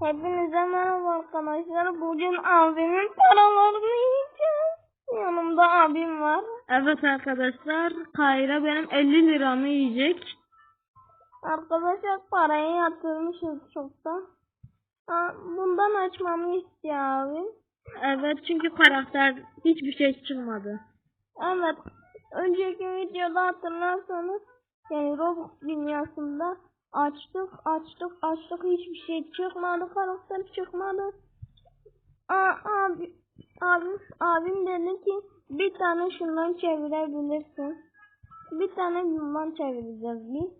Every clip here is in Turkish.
Hepinize merhaba arkadaşlar. Bugün abimin paralarını yiyeceğiz. Yanımda abim var. Evet arkadaşlar Kayra benim 50 liramı yiyecek. Arkadaşlar parayı yatırmışız çoktan. Aa, bundan açmamı istiyor abim. Evet çünkü karakter hiçbir şey çıkmadı. Evet. Önceki videoda hatırlarsanız yani Roblox dünyasında açtık açtık açtık hiçbir şey çıkmadı karakter çıkmadı. Aa, abi, abim, abim dedi ki bir tane şundan çevirebilirsin. Bir tane bundan çevireceğiz biz.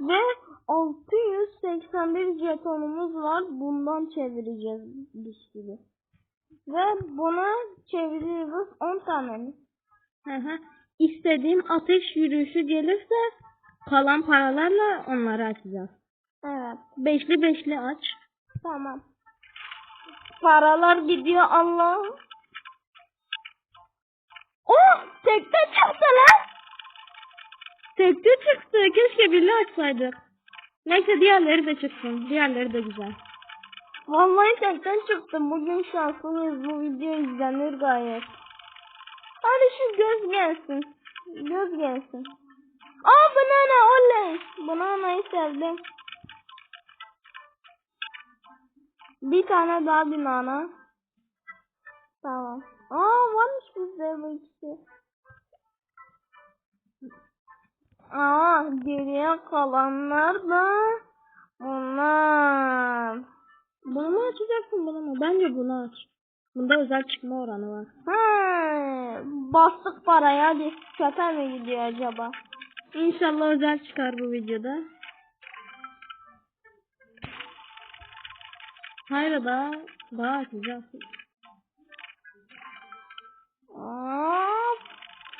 Ve 681 jetonumuz var. Bundan çevireceğiz bir sürü. Ve bunu çeviriyoruz 10 tane? Hı hı. İstediğim ateş yürüyüşü gelirse kalan paralarla onları açacağız. Evet. Beşli beşli aç. Tamam. Paralar gidiyor Allah'ım. Oh! Tekte çıktı lan. Tekte çıktı. Keşke birli açsaydık. Neyse diğerleri de çıksın. Diğerleri de güzel. Vallahi tekten çıktı. Bugün şanslıyız. Bu video izlenir gayet. Hadi şu göz gelsin. Göz gelsin. Sevdim. Bir tane daha banana. Tamam. Aa varmış bizde bu ikisi. Aa geriye kalanlar da bunlar. Bunu mu açacaksın bunu mu? Bence bunu aç. Bunda özel çıkma oranı var. He, bastık parayı hadi. Çöpe mi gidiyor acaba? İnşallah özel çıkar bu videoda. Hayır daha daha açacağız.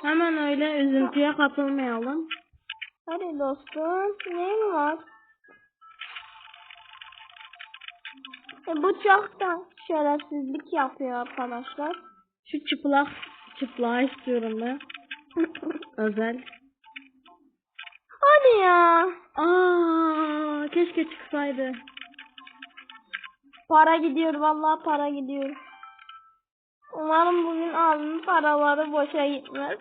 Hemen öyle üzüntüye kapılmayalım. Hadi dostum. Neyin var? E, bu çok da şerefsizlik yapıyor arkadaşlar. Şu çıplak çıplağı istiyorum ben. Özel. Hadi ya. Aa, keşke çıksaydı. Para gidiyor vallahi para gidiyor. Umarım bugün abimin paraları boşa gitmez.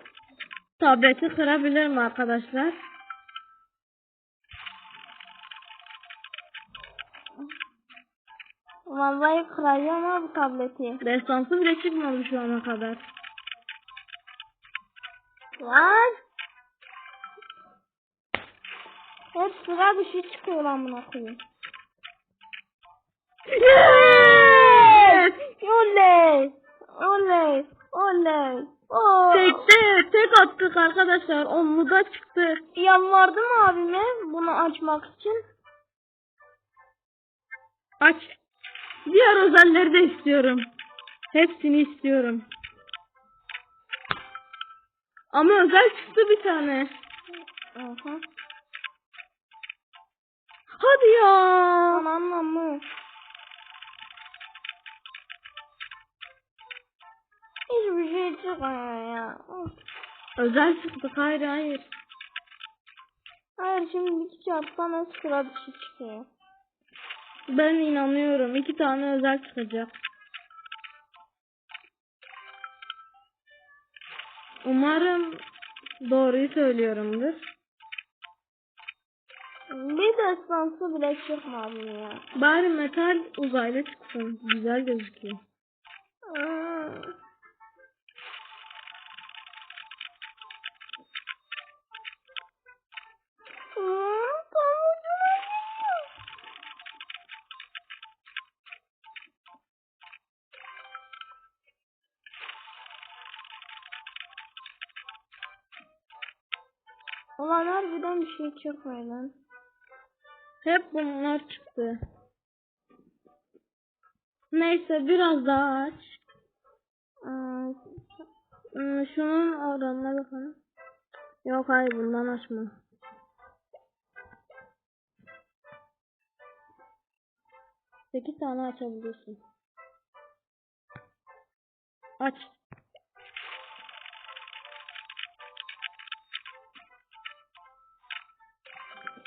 Tableti kırabilirim arkadaşlar. Vallahi kıracağım abi tableti. Destansı bile çıkmadı şu ana kadar. Lan! Hep sıra şey çıkıyor amına koyayım. Yes! Oley! Oley! Oley! Oo! Tekte tek attık arkadaşlar. Onlu da çıktı. Yalvardım abime bunu açmak için. Aç. Diğer özelleri de istiyorum. Hepsini istiyorum. Ama özel çıktı bir tane. Aha. Hadi ya. Anamla mı? Çıkmıyor ya. Özel çıktı. Hayır hayır. Hayır şimdi iki çarptan sıra bir şey çıkıyor. Ben inanıyorum. iki tane özel çıkacak. Umarım doğruyu söylüyorumdur. Bir destansı bile çıkmadı ya. Bari metal uzaylı çıksın. Güzel gözüküyor. Aa, Ulan harbiden bir şey çıkmıyor lan. Hep bunlar çıktı. Neyse biraz daha aç. Aa, Hmm, Şunun oranına bakalım. Yok hayır bundan açma. Sekiz tane açabiliyorsun. Aç.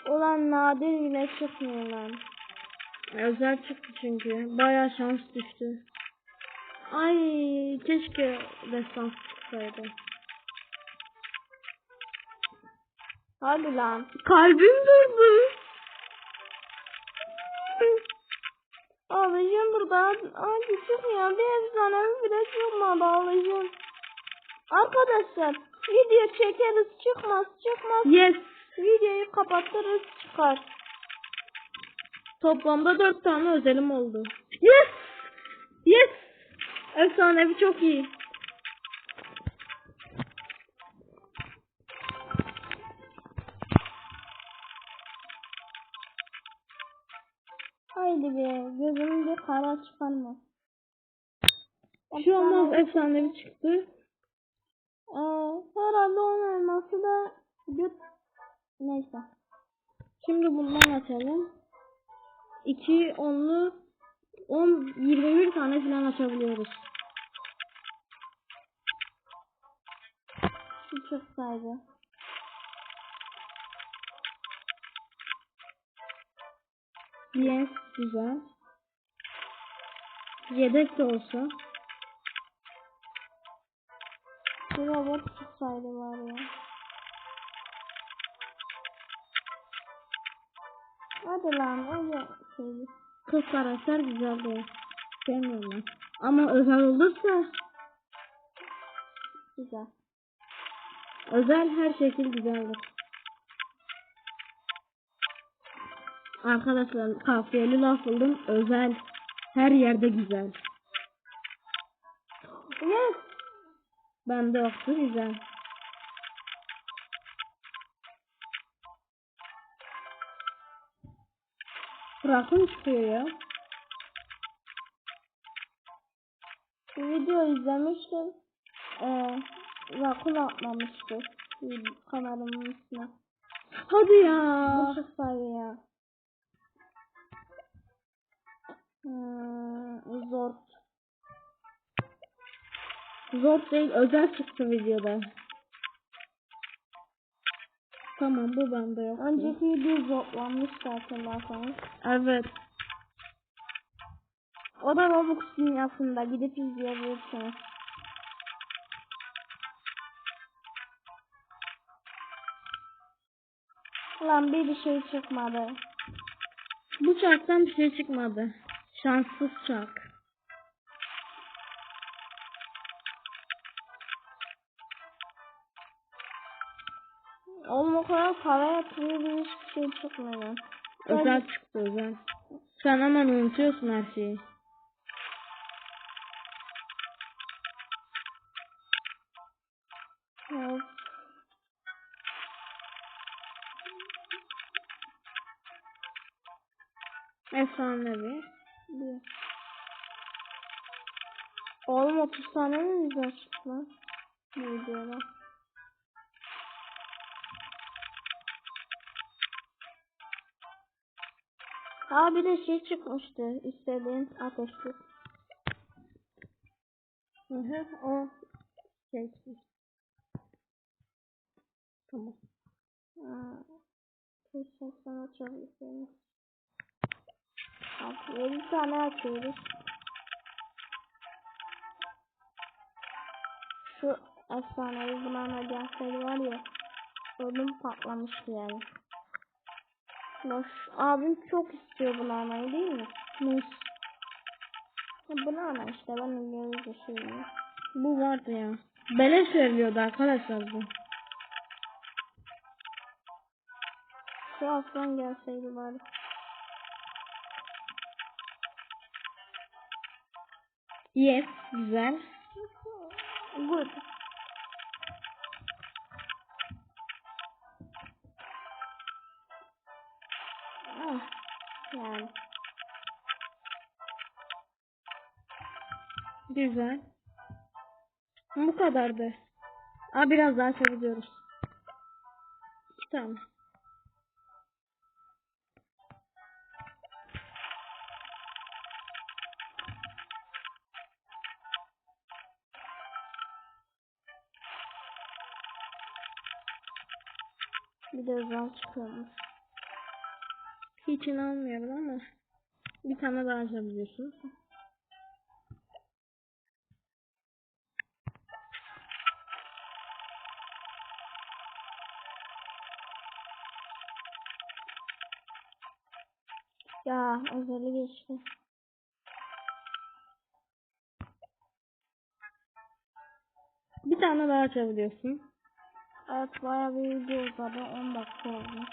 Ulan nadir bile çıkmıyor lan. Özel çıktı çünkü. Bayağı şans düştü. Ay keşke destans çıksaydı. Hadi lan. Kalbim durdu. Ağlayacağım burada. Hadi çık ya. Bir efsanevi bile çıkmadı. Ağlayacağım. Arkadaşlar video çekeriz çıkmaz çıkmaz. Yes. Videoyu kapatırız çıkar. Toplamda dört tane özelim oldu. Yes. Yes. Efsanevi çok iyi. Haydi be gözümü bir kara çıkarma. Şu olmaz efsanevi çıktı. Ee, herhalde onun elması da neyse. Şimdi bundan açalım. 2 onlu 10 21 tane falan açabiliyoruz. Şu çıksaydı. Yes güzel. Yedek de olsa. Bir robot çıksaydı var ya. Hadi lan öyle şeydi. Kız karakter güzel değil. Sevmiyorum. Ama özel olursa Güzel. özel her şekil güzeldir. Arkadaşlar kafiyeli laf buldum. Özel her yerde güzel. Yes. Bende yoktu güzel. Rakun çıkıyor ya. Video izlemiştim. Ee, rakun atmamıştı. Kanalımın üstüne. Hadi ya. Bu çıksaydı ya. Hmm, zor. Zor değil özel çıktı videoda. Tamam bu bende yok. Önceki video zorlanmıştı hatırlarsanız. Evet. O da Roblox dünyasında gidip izleyebilirsiniz. Lan bir şey çıkmadı. Bu çarktan bir şey çıkmadı. Şanssız çark. Oğlum o kadar para yatırıyor bir hiçbir şey çıkmıyor. Özel çıktı özel. Sen hemen unutuyorsun her şeyi. Evet. Efsanevi. Bir. Oğlum 30 tane mi güzel çıktı lan? Videoda. Aa bir de şey çıkmıştı. İstediğin ateşli. Hı hı o şey. Tamam. Aa, Keşke sana çok istedim. Bak 7 tane açıyoruz. Şu efsanevi banana gelseydi var ya. Ödüm patlamıştı yani. Loş. Abim çok istiyor bananayı değil mi? Mus. Ya banana işte ben İngilizce söylüyorum. Bu vardı ya. Beleş veriliyordu arkadaşlar bu. Şu aslan gelseydi bari. Yes. Güzel. Good. Güzel. Bu kadardı. Aa biraz daha. İki tane. Bir de özel çıkıyormuş. Hiç inanmıyorum ama. Bir tane daha açabiliyorsun. Bir tane daha açabiliyorsun. Evet bayağı bir video uzadı. 10 dakika oldu.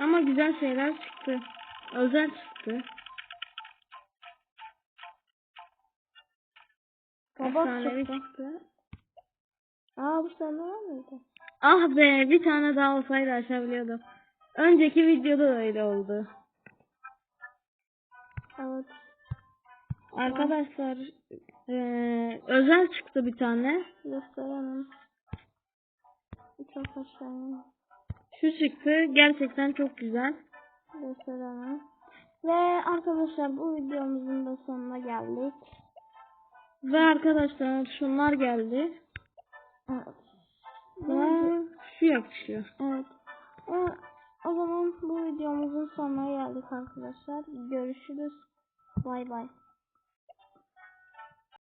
Ama güzel şeyler çıktı. Özel çıktı. Efsanevi çıktı. çıktı. Aa bu sende var mıydı? Ah be bir tane daha olsaydı açabiliyordum. Önceki videoda da öyle oldu. Evet. Arkadaşlar eee, özel çıktı bir tane. Gösteremem. Çok hoşlanıyorum. Şu çıktı gerçekten çok güzel. Gösteremem. Ve arkadaşlar bu videomuzun da sonuna geldik. Ve arkadaşlar şunlar geldi. Evet. Ve şu yakışıyor. Evet. O, o zaman bu videomuzun sonuna geldik arkadaşlar. Görüşürüz. Bay bay.